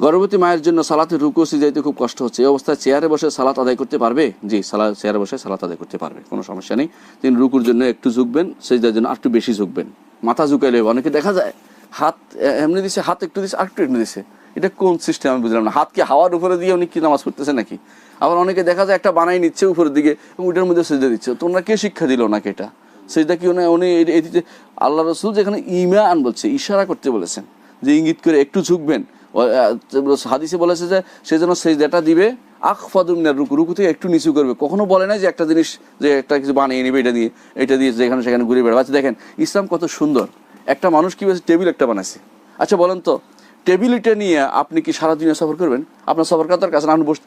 গর্ভবতী মায়ের জন্য সালাতে রুকু সিজাইতে খুব কষ্ট হচ্ছে। এই অবস্থায় চেয়ারে বসে সালাত আদায় করতে পারবে? জি, সালা, চেয়ারে বসে সালাত আদায় করতে পারবে, কোনো সমস্যা নেই। তিনি রুকুর জন্য একটু ঝুঁকবেন, সেজদার জন্য আরেকটু বেশি ঝুঁকবেন। মাথা ঝুঁকাইলে অনেকে দেখা যায়, হাত এমনি দিছে, হাত একটু দিছে, আরেকটু একটু দিছে। এটা কোন সিস্টেম আমি বুঝলাম না। হাতকে হাওয়ার উপরে দিয়ে উনি কি নামাজ পড়তেছে নাকি? আবার অনেকে দেখা যায় একটা বানাই নিচ্ছে উপরের দিকে এবং ওইটার মধ্যে সেজদা দিচ্ছে। তোমরা কে শিক্ষা দিল ওনাকে এটা? সেজদা কি উনি উনি আল্লাহ রসুল যেখানে ইমান বলছে ইশারা করতে বলেছেন যে ইঙ্গিত করে একটু ঝুঁকবেন হাদিসে বলেছে যে সে যেন সেই যেটা দিবে আখ ফাদুমিনার রুকু রুকু থেকে একটু নিচু করবে। কখনো বলে না যে একটা জিনিস, যে একটা কিছু বানিয়ে নেবে, এটা দিয়ে এটা দিয়ে যেখানে সেখানে ঘুরে বেড়াবে। আচ্ছা দেখেন, ইসলাম কত সুন্দর। একটা মানুষ কী বলছে, টেবিল একটা বানাইছে। আচ্ছা বলেন তো, টেবিলটা নিয়ে আপনি কি সারাদিনে সফর করবেন? আপনার সফর কাতার কাছে আপনি বস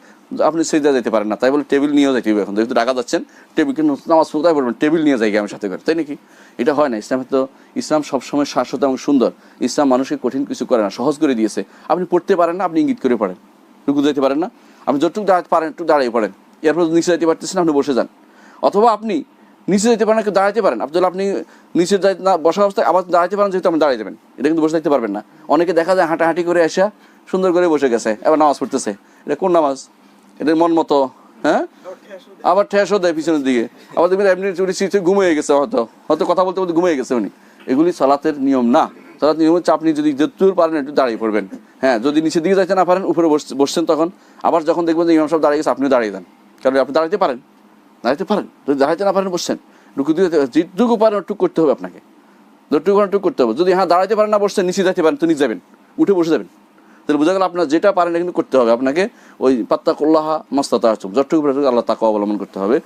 আপনি সেই যেতে পারেন না, তাই বলে টেবিল নিয়েও যাইতে হবে এখন। যেহেতু ঢাকা যাচ্ছেন, টেবিল কিন্তু নামাজ কোথায় পড়বেন টেবিল নিয়ে যাই আমি সাথে করে, তাই নাকি? এটা হয় না, ইসলামে তো ইসলাম সবসময় শাশ্বত এবং সুন্দর। ইসলাম মানুষকে কঠিন কিছু করে না, সহজ করে দিয়েছে। আপনি পড়তে পারেন না, আপনি ইঙ্গিত করে পড়েন। রুকু যেতে পারেন না, আপনি যতটুকু দাঁড়াতে পারেন, একটু দাঁড়িয়ে পড়েন। এরপর নিচে যেতে পারতেছেন, আপনি বসে যান। অথবা আপনি নিচে যেতে পারেন দাঁড়াতে পারেন। আপনি আপনি নিচে না বসা অবস্থায় আবার দাঁড়াতে পারেন, যেহেতু আপনি দাঁড়িয়ে যাবেন। এটা কিন্তু বসে থাকতে পারবেন না। অনেকে দেখা যায় হাঁটাহাঁটি করে আসা সুন্দর করে বসে গেছে, এবার নামাজ পড়তেছে। এটা কোন নামাজ? এটা মন মতো হ্যাঁ? আবার ঠেসও দেয়। পিছনের দিকে। আবার দেখবেন এমনি উনি সিটে ঘুমিয়ে গেছে হয়তো। হয়তো কথা বলতে বলতে ঘুমিয়ে গেছে উনি। এগুলি সালাতের নিয়ম না। সালাত নিয়ম হচ্ছে আপনি যদি যতদূর পারেন একটু দাঁড়িয়ে পড়বেন। হ্যাঁ যদি নিচের দিকে যাইতে না পারেন উপরে বসছেন তখন। আবার যখন দেখবেন যে ইমাম সাহেব দাঁড়িয়ে গেছে আপনিও দাঁড়িয়ে দেন কারণ আপনি দাঁড়াতে পারেন। দাঁড়াতে পারেন। যদি দাঁড়াতে না পারেন বসছেন। রুকু দিয়ে যেটুকু পারেন ওটুকু করতে হবে আপনাকে। যতটুকু পারেন ওটুকু করতে হবে। যদি হ্যাঁ দাঁড়াতে পারেন না বসছেন নিচে যাইতে পারেন তো নিচে যাবেন। উঠে বসে যাবেন। তাহলে বোঝা গেল আপনার যেটা পারেন কিন্তু করতে হবে। আপনাকে ওই পাত্তা কল্লাহা মস্তাতা আচম যতটুকু আল্লাহ তাকে অবলম্বন করতে হবে।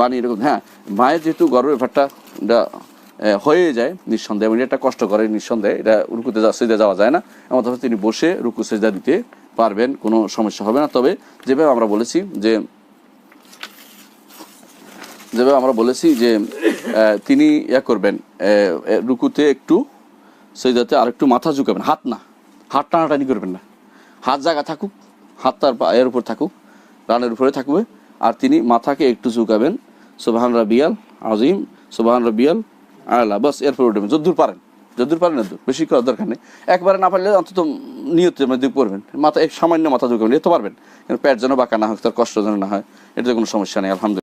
বাণী এরকম হ্যাঁ মায়ের যেহেতু গর্বের ব্যাপারটা, এটা হয়ে যায় নিঃসন্দেহে, এবং এটা কষ্ট করে নিঃসন্দেহে, এটা রুকুতে সেজা যাওয়া যায় না। এমন তিনি বসে রুকু সেজা দিতে পারবেন, কোনো সমস্যা হবে না। তবে যেভাবে আমরা বলেছি যে, যেভাবে আমরা বলেছি যে তিনি ইয়া করবেন রুকুতে একটু সেজাতে আর একটু মাথা ঝুঁকাবেন, হাত না। হাত টানাটানি করবেন না। হাত জায়গা থাকুক, হাত তার পায়ের উপর থাকুক, রানের উপরে থাকবে। আর তিনি মাথাকে একটু ঝুঁকাবেন। সুবাহান রাবিয়াল আজিম সুবাহান রাবিয়াল আল্লাহ বাস, এরপর উঠবেন। যদ্দূর পারেন যদ্দূর পারেন, যদ্দূর। বেশি করার দরকার নেই। একবারে না পারলে অন্তত নিয়তের মধ্যে পড়বেন। মাথা এক সামান্য মাথা ঝুঁকাবেন তো পারবেন। কিন্তু পেট যেন বাঁকা না হোক, তার কষ্ট যেন না হয়, এটাতে কোনো সমস্যা নেই, আলহামদুলিল্লাহ।